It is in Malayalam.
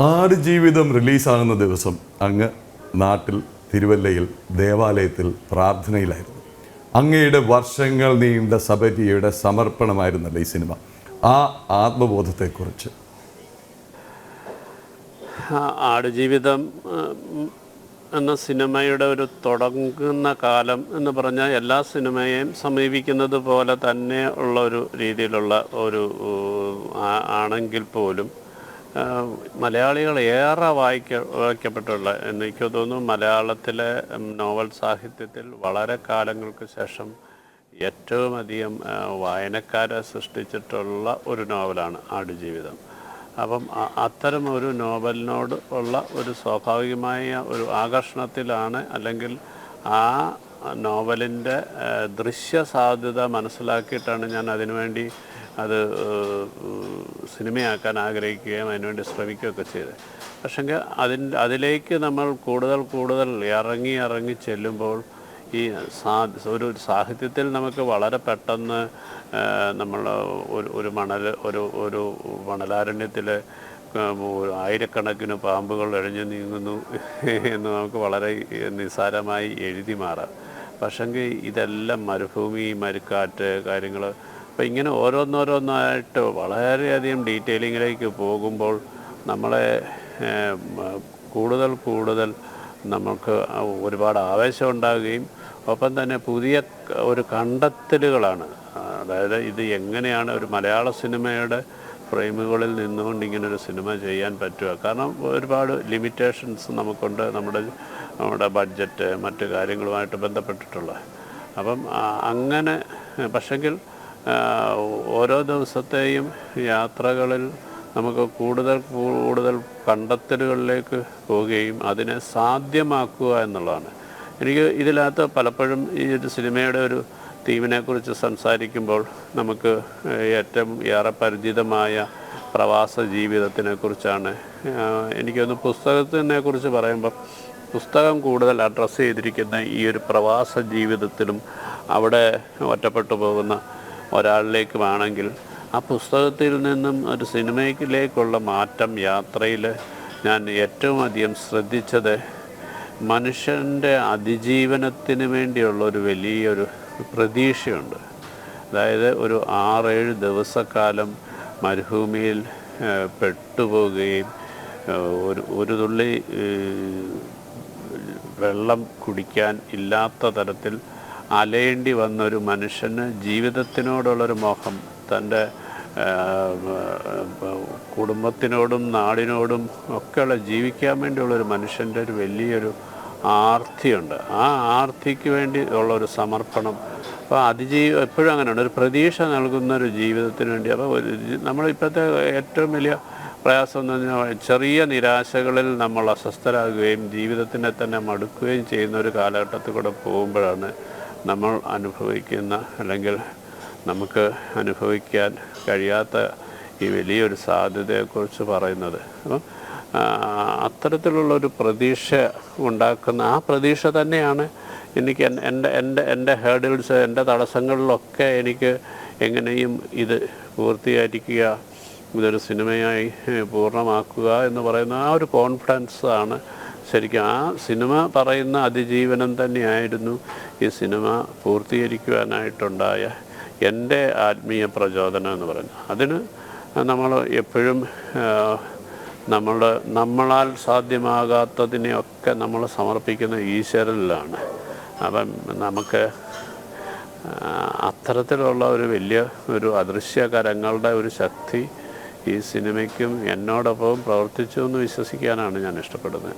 ആടുജീവിതം റിലീസാകുന്ന ദിവസം അങ്ങ് നാട്ടിൽ തിരുവല്ലയിൽ ദേവാലയത്തിൽ പ്രാർത്ഥനയിലായിരുന്നു. അങ്ങയുടെ വർഷങ്ങൾ നീണ്ട സബരിയുടെ സമർപ്പണമായിരുന്നല്ലോ ഈ സിനിമ. ആ ആത്മബോധത്തെക്കുറിച്ച്. ആടുജീവിതം എന്ന സിനിമയുടെ ഒരു തുടങ്ങുന്ന കാലം എന്ന് പറഞ്ഞാൽ എല്ലാ സിനിമയെയും സമീപിക്കുന്നത് പോലെ തന്നെ ഉള്ള ഒരു രീതിയിലുള്ള ഒരു ആണെങ്കിൽ പോലും മലയാളികൾ ഏറെ വായിക്ക വായിക്കപ്പെട്ടുള്ള എനിക്ക് തോന്നുന്നു മലയാളത്തിലെ നോവൽ സാഹിത്യത്തിൽ വളരെ കാലങ്ങൾക്ക് ശേഷം ഏറ്റവും അധികം വായനക്കാരെ സൃഷ്ടിച്ചിട്ടുള്ള ഒരു നോവലാണ് ആടുജീവിതം. അപ്പം അത്തരം ഒരു നോവലിനോട് ഉള്ള ഒരു സ്വാഭാവികമായ ഒരു ആകർഷണത്തിലാണ് അല്ലെങ്കിൽ ആ നോവലിന്റെ ദൃശ്യ സാധ്യത മനസ്സിലാക്കിയിട്ടാണ് ഞാൻ അതിനുവേണ്ടി അത് സിനിമയാക്കാൻ ആഗ്രഹിക്കുകയും അതിനുവേണ്ടി ശ്രമിക്കുകയൊക്കെ ചെയ്തത് പക്ഷെങ്കിൽ അതിന്റെ അതിലേക്ക് നമ്മൾ കൂടുതൽ കൂടുതൽ ഇറങ്ങി ഇറങ്ങി ചെല്ലുമ്പോൾ ഈ സാ ഒരു സാഹിത്യത്തിൽ നമുക്ക് വളരെ പെട്ടെന്ന് നമ്മൾ ഒരു ഒരു മണൽ ഒരു ഒരു മണലാരണ്യത്തിൽ ആയിരക്കണക്കിന് പാമ്പുകൾ എഴിഞ്ഞു നീങ്ങുന്നു എന്ന് നമുക്ക് വളരെ നിസ്സാരമായി എഴുതി മാറാം. പക്ഷെങ്കിൽ ഇതെല്ലാം മരുഭൂമി മരുക്കാറ്റ് കാര്യങ്ങൾ അപ്പം ഇങ്ങനെ ഓരോന്നോരോന്നായിട്ട് വളരെയധികം ഡീറ്റെയിലിങ്ങിലേക്ക് പോകുമ്പോൾ നമ്മളെ കൂടുതൽ കൂടുതൽ നമുക്ക് ഒരുപാട് ആവേശം ഉണ്ടാകുകയും ഒപ്പം തന്നെ പുതിയ ഒരു കണ്ടെത്തലുകളാണ്. അതായത് ഇത് എങ്ങനെയാണ് ഒരു മലയാള സിനിമയുടെ ഫ്രെയിമുകളിൽ നിന്നുകൊണ്ട് ഇങ്ങനൊരു സിനിമ ചെയ്യാൻ പറ്റുക. കാരണം ഒരുപാട് ലിമിറ്റേഷൻസ് നമുക്കുണ്ട് നമ്മുടെ നമ്മുടെ ബഡ്ജറ്റ് മറ്റു കാര്യങ്ങളുമായിട്ട് ബന്ധപ്പെട്ടിട്ടുള്ള. അപ്പം അങ്ങനെ പക്ഷെങ്കിൽ ഓരോ ദിവസത്തെയും യാത്രകളിൽ നമുക്ക് കൂടുതൽ കൂടുതൽ കണ്ടെത്തലുകളിലേക്ക് പോവുകയും അതിനെ സാധ്യമാക്കുക എന്നുള്ളതാണ്. എനിക്ക് ഇതിനകത്ത് പലപ്പോഴും ഈ ഒരു സിനിമയുടെ ഒരു തീമിനെക്കുറിച്ച് സംസാരിക്കുമ്പോൾ നമുക്ക് ഏറ്റവും ഏറെ പരിചിതമായ പ്രവാസ ജീവിതത്തിനെ കുറിച്ചാണ്. എനിക്കൊന്ന് പുസ്തകത്തിനെ കുറിച്ച് പറയുമ്പോൾ പുസ്തകം കൂടുതൽ അഡ്രസ്സ് ചെയ്തിരിക്കുന്ന ഈ ഒരു പ്രവാസ ജീവിതത്തിലും അവിടെ ഒറ്റപ്പെട്ടു പോകുന്ന ഒരാളിലേക്കുമാണെങ്കിൽ ആ പുസ്തകത്തിൽ നിന്നും ഒരു സിനിമയിലേക്കുള്ള മാറ്റം യാത്രയിൽ ഞാൻ ഏറ്റവും അധികം ശ്രദ്ധിച്ചത് മനുഷ്യന്റെ അതിജീവനത്തിന് വേണ്ടിയുള്ള ഒരു വലിയൊരു പ്രതീക്ഷയുണ്ട്. അതായത് ഒരു ആറേഴ് ദിവസക്കാലം മരുഭൂമിയിൽ പെട്ടുപോകുകയും ഒരു ഒരു തുള്ളി വെള്ളം കുടിക്കാൻ ഇല്ലാത്ത തരത്തിൽ അലയേണ്ടി വന്ന ഒരു മനുഷ്യന് ജീവിതത്തിനോടുള്ളൊരു മോഹം തന്റെ കുടുംബത്തിനോടും നാടിനോടും ഒക്കെയുള്ള ജീവിക്കാൻ വേണ്ടിയുള്ളൊരു മനുഷ്യന്റെ ഒരു വലിയൊരു ആർത്തിയുണ്ട്. ആ ആർത്തിക്ക് വേണ്ടി ഉള്ള ഒരു സമർപ്പണം. അപ്പോൾ അതിജീവ എപ്പോഴും അങ്ങനെയാണ് ഒരു പ്രതീക്ഷ നൽകുന്ന ഒരു ജീവിതത്തിന് വേണ്ടി. അപ്പോൾ ഒരു നമ്മളിപ്പോഴത്തെ ഏറ്റവും വലിയ പ്രയാസം എന്ന് പറഞ്ഞാൽ ചെറിയ നിരാശകളിൽ നമ്മൾ അസ്വസ്ഥരാകുകയും ജീവിതത്തിനെ തന്നെ മടുക്കുകയും ചെയ്യുന്ന ഒരു കാലഘട്ടത്തിൽ കൂടെ പോകുമ്പോഴാണ് നമ്മൾ അനുഭവിക്കുന്ന അല്ലെങ്കിൽ നമുക്ക് അനുഭവിക്കാൻ കഴിയാത്ത ഈ വലിയൊരു സാധ്യതയെക്കുറിച്ച് പറയുന്നത്. അപ്പം അത്തരത്തിലുള്ളൊരു പ്രതീക്ഷ ഉണ്ടാക്കുന്ന ആ പ്രതീക്ഷ തന്നെയാണ് എനിക്ക് എൻ- എന്റെ എന്റെ എന്റെ ഹേർഡിൽസ് എന്റെ തടസ്സങ്ങളിലൊക്കെ എനിക്ക് എങ്ങനെയും ഇത് പൂർത്തീകരിക്കുക ഇതൊരു സിനിമയായി പൂർണമാക്കുക എന്ന് പറയുന്ന ആ ഒരു കോൺഫിഡൻസ് ആണ് ശരിക്കും ആ സിനിമ പറയുന്ന അതിജീവനം തന്നെയായിരുന്നു ഈ സിനിമ പൂർത്തീകരിക്കുവാനായിട്ടുണ്ടായ എന്റെ ആത്മീയ പ്രചോദനം എന്ന് പറയുന്നത്. അതിന് നമ്മൾ എപ്പോഴും നമ്മൾ നമ്മളാൽ സാധ്യമാകാത്തതിനെയൊക്കെ നമ്മൾ സമർപ്പിക്കുന്ന ഈശ്വരനിലാണ്. അപ്പം നമുക്ക് അത്തരത്തിലുള്ള ഒരു വലിയ ഒരു അദൃശ്യ കരങ്ങളുടെ ഒരു ശക്തി ഈ സിനിമയ്ക്കും എന്നോടൊപ്പം പ്രവർത്തിച്ചു എന്ന് വിശ്വസിക്കാനാണ് ഞാൻ ഇഷ്ടപ്പെടുന്നത്.